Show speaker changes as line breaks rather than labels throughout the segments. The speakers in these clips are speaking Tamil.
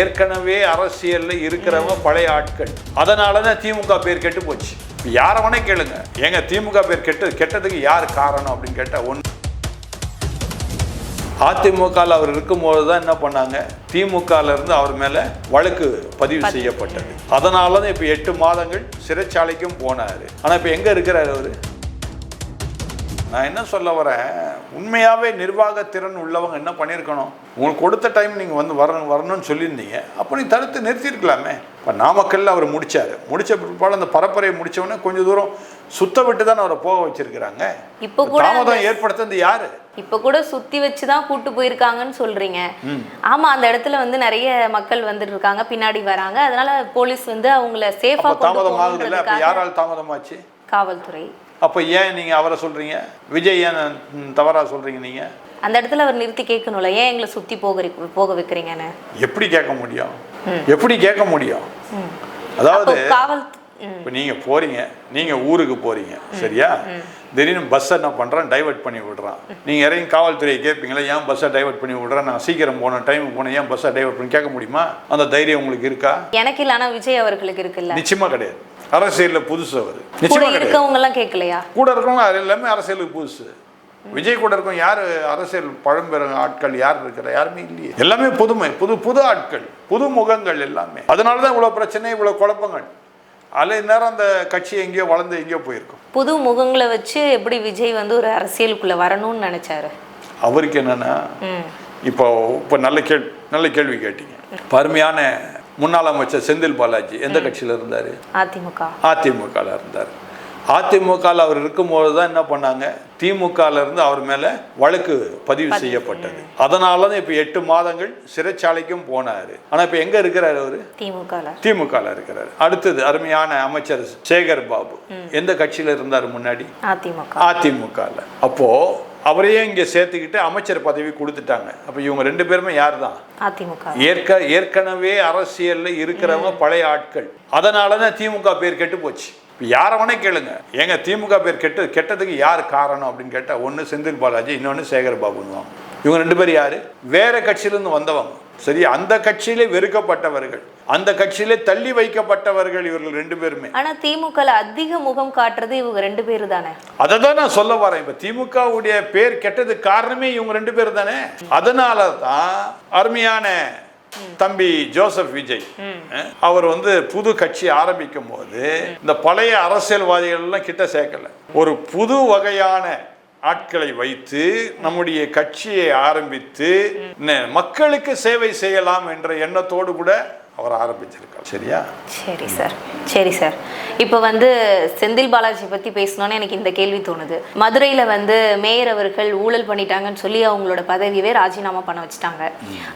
ஏற்கனவே அரசியலில் இருக்கிறவங்க பழைய ஆட்கள். அதனால தான் திமுக பேர் கெட்டு போச்சு. இப்ப யாரை வேணா கேளுங்க. எங்க திமுக பேர் கெட்டு கெட்டதுக்கு யார் காரணம் அப்படின்னு கேட்டா ஒன்று அதிமுகவில் அவர் இருக்கும்போது தான் என்ன பண்ணாங்க? திமுகல இருந்து அவர் மேலே வழக்கு பதிவு செய்யப்பட்டது. அதனால தான் இப்போ எட்டு மாதங்கள் சிறைச்சாலைக்கும் போனார். ஆனால் இப்போ எங்கே இருக்கிறார் அவர்? நான் என்ன சொல்ல வரேன்? உண்மையாகவே நிர்வாகத்திறன் உள்ளவங்க என்ன பண்ணியிருக்கணும்? உங்களுக்கு கொடுத்த டைம் நீங்கள் வந்து வரணும் வரணும்னு சொல்லியிருந்தீங்க. அப்போ நீ தடுத்து நிறுத்தியிருக்கலாமே. இப்போ நாமக்கல்ல அவர் முடிச்சாரு. முடிச்ச பிற்பாடு அந்த பரப்புரையை முடிச்சவொடனே கொஞ்சம் தூரம் சுத்த விட்டு தானே அவரை போக வச்சிருக்கிறாங்க.
இப்போ கூட
தாமதம் ஏற்படுத்துறது யாரு?
இப்ப கூட சுத்தி வச்சு தான் கூட்டு போயிருக்காங்கன்னு சொல்றீங்க. ஆமா அந்த இடத்துல வந்து நிறைய மக்கள் வந்துட்டு இருக்காங்க பின்னாடி வராங்க. அதனால போலீஸ் வந்து அவங்கள சேஃபா
தாமதம் ஆகுதுல்ல? யாரால் தாமதமாச்சு?
காவல்துறை.
அப்போ ஏன் நீங்கள் அவரை சொல்கிறீங்க விஜய் ஏன் ம், தவறா சொல்கிறீங்க நீங்கள்
அந்த இடத்துல அவர் நிறுத்தி கேட்கணும்ல. ஏன் எங்களை சுத்தி போக போக வைக்கிறீங்கன்னு?
எப்படி கேட்க முடியும்? எப்படி கேட்க முடியும்? அதாவது
காவல்
இப்போ நீங்கள் போகிறீங்க நீங்கள் ஊருக்கு போகிறீங்க சரியா? திடீர்னு பஸ்ஸை என்ன பண்ணுறான் டைவர்ட் பண்ணி விடுறான். நீங்கள் இறங்கி காவல்துறையை கேட்பீங்களா ஏன் பஸ்ஸை டைவர்ட் பண்ணி விடுறேன்? நான் சீக்கிரம் போனேன் டைமுக்கு போனேன். ஏன் பஸ்ஸை டைவர்ட் பண்ணி கேட்க முடியுமா? அந்த தைரியம் உங்களுக்கு இருக்கா?
எனக்கு இல்ல ஆனா விஜய் அவர்களுக்கு இருக்குல்ல.
நிச்சயமா கிடையாது. அரசியலில் புதுசு அவர்.
கூட
நிச்சயமா கிடையாது.
இருக்கவங்க எல்லாம் கேட்கலையா?
கூட இருக்கவங்க அது எல்லாமே அரசியலுக்கு புதுசு. விஜய் கூட இருக்கும் யார் அரசியல் பழம்பெரும் ஆட்கள் யார் இருக்கிற யாருமே இல்லையே. எல்லாமே புதுமை புது புது ஆட்கள் புது முகங்கள் எல்லாமே. அதனால தான் இவ்வளோ பிரச்சனை இவ்வளோ குழப்பங்கள். அதில் நேரம் அந்த கட்சி எங்கேயோ வளர்ந்து எங்கேயோ போயிருக்கும்.
புது முகங்களை வச்சு எப்படி விஜய் வந்து ஒரு அரசியலுக்குள்ள வரணும்னு நினைச்சாரு?
அவருக்கு என்னன்னா இப்போ இப்போ நல்ல கேள்வி நல்ல கேள்வி கேட்டீங்க. பருமையான முன்னாள் அமைச்சர் செந்தில் பாலாஜி எந்த கட்சியில் இருந்தார்?
அதிமுக.
அதிமுகவில் இருந்தார். அதிமுகவில் அவர் இருக்கும்போது தான் என்ன பண்ணாங்க? திமுகல இருந்து அவர் மேலே வழக்கு பதிவு செய்யப்பட்டது. அதனால தான் இப்போ எட்டு மாதங்கள் சிறைச்சாலைக்கும் போனார். ஆனால் இப்போ எங்கே இருக்கிறார் அவர்?
திமுகல.
திமுகவில் இருக்கிறார். அடுத்தது அருமையான அமைச்சர் சேகர் பாபு. எந்த கட்சியில் இருந்தார் முன்னாடி?
அதிமுக.
அதிமுகவில் அப்போது அவரையே இங்கே சேர்த்துக்கிட்டு அமைச்சர் பதவி கொடுத்துட்டாங்க. அப்போ இவங்க ரெண்டு பேருமே யார் தான்
அதிமுக.
ஏற்க ஏற்கனவே அரசியல்ல இருக்கிறவங்க பழைய ஆட்கள். அதனால தான் திமுக பேர் கெட்டு போச்சு. இப்ப யாரை வேணா கேளுங்க. ஏங்க திமுக பேர் கெட்டு கெட்டதுக்கு யார் காரணம் அப்படின்னு கேட்டா ஒன்று செந்தில் பாலாஜி இன்னொன்று சேகர் பாபுன்னுவாங்க. இவங்க ரெண்டு பேர் யாரு? வேற கட்சியிலேருந்து வந்தவங்க. சரி அந்த கட்சியிலே வெறுக்கப்பட்டவர்கள் அந்த கட்சியிலே தள்ளி வைக்கப்பட்டவர்கள் இவர்கள் ரெண்டு பேருமே.
ஆனா திமுகல அதிக முகம் காட்டுறது இவங்க ரெண்டு பேரு தானே?
அதை தான் நான் சொல்ல வரேன். இப்ப திமுகவுடைய பேர் கெட்டதுக்கு காரணமே இவங்க ரெண்டு பேர் தானே? அதனால தான் அருமையான தம்பி ஜோசப் விஜய் அவர் வந்து புது கட்சி ஆரம்பிக்கும் போது இந்த பழைய அரசியல்வாதிகள் எல்லாம் கிட்ட சேர்க்கல. ஒரு புது வகையான ஆட்களை வைத்து நம்முடைய கட்சியை ஆரம்பித்து மக்களுக்கு சேவை செய்யலாம் என்ற எண்ணத்தோடு கூட அவர் ஆரம்பிச்சிருக்கார். சரியா?
சரி சார். சரி சார். இப்போ வந்து செந்தில் பாலாஜி பத்தி பேசணும்னு எனக்கு இந்த கேள்வி தோணுது. மதுரையில வந்து மேயர் அவர்கள் ஊழல் பண்ணிட்டாங்கன்னு சொல்லி அவங்களோட பதவியவே ராஜினாமா பண்ண வச்சுட்டாங்க.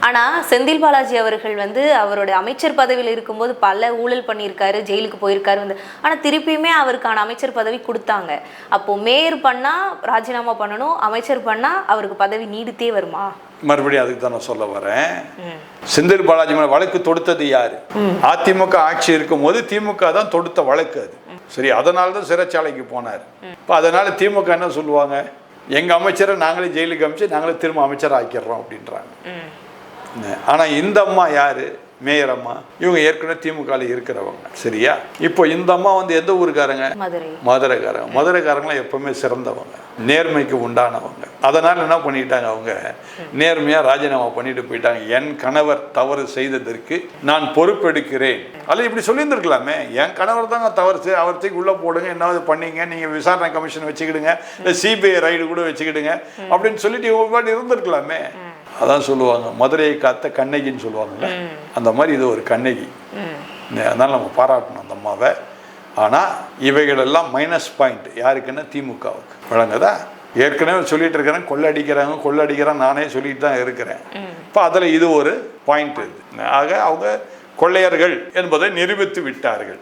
ஆனா செந்தில் பாலாஜி அவர்கள் வந்து அவரோட அமைச்சர் பதவியில் இருக்கும்போது பல ஊழல் பண்ணியிருக்காரு ஜெயிலுக்கு போயிருக்காரு வந்து. ஆனா திருப்பியுமே அவருக்கான அமைச்சர் பதவி கொடுத்தாங்க. அப்போ மேயர் பண்ணா ராஜினாமா பண்ணணும் அமைச்சர் பண்ணா அவருக்கு பதவி நீடித்தே வருமா?
மறுபடியும் அதுக்கு தான் நான் சொல்ல வரேன். செந்தில் பாலாஜி மேல வழக்கு தொடுத்தது யாரு? அதிமுக ஆட்சி இருக்கும்போது திமுக தான் தொடுத்த வழக்கு அது. சரி அதனால தான் சிறைச்சாலைக்கு போனார். இப்போ அதனால திமுக என்ன சொல்லுவாங்க? எங்க அமைச்சரை நாங்களே ஜெயிலுக்கு அமைச்சு நாங்களே திரும்ப அமைச்சர் ஆக்கிடுறோம் அப்படின்றாங்க ஆனா இந்த அம்மா யாரு? மேயர் அம்மா. இவங்க ஏற்கனவே திமுகவில் இருக்கிறவங்க. சரியா? இப்போ இந்த அம்மா வந்து எந்த ஊருக்காரங்க?
மதுரை.
மதுரைக்காரங்க. மதுரைக்காரங்களாம் எப்பவுமே சிறந்தவங்க. நேர்மைக்கு உண்டானவங்க. அதனால் என்ன பண்ணிட்டாங்க அவங்க? நேர்மையாக ராஜினாமா பண்ணிட்டு போயிட்டாங்க. என் கணவர் தவறு செய்ததற்கு நான் பொறுப்பெடுக்கிறேன். அல்ல இப்படி சொல்லியிருந்துருக்கலாமே. என் கணவர் தாங்க தவறு செய் அவர் தூக்கி உள்ளே போடுங்க என்னாவது பண்ணீங்க? நீங்கள் விசாரணை கமிஷன் வச்சுக்கிடுங்க. இல்லை சிபிஐ ரைடு கூட வச்சுக்கிடுங்க. அப்படின்னு சொல்லிட்டு பாட்டு இருந்திருக்கலாமே. அதான் சொல்லுவாங்க மதுரையை காத்த கண்ணகின்னு சொல்லுவாங்கல்ல? அந்த மாதிரி இது ஒரு கண்ணகி. அதனால் நம்ம பாராட்டணும் அந்த அம்மாவை. ஆனால் இவைகளெல்லாம் மைனஸ் பாயிண்ட் யாருக்குன்னா திமுகவுக்கு. வழங்குதா ஏற்கனவே சொல்லிட்டு இருக்கிறேன் கொள்ளடிக்கிறாங்க கொள்ளடிக்கிறேன் நானே சொல்லிட்டு தான் இருக்கிறேன். இப்போ அதில் இது ஒரு பாயிண்ட் ஆக அவங்க கொள்ளையர்கள் என்பதை நிரூபித்து விட்டார்கள்.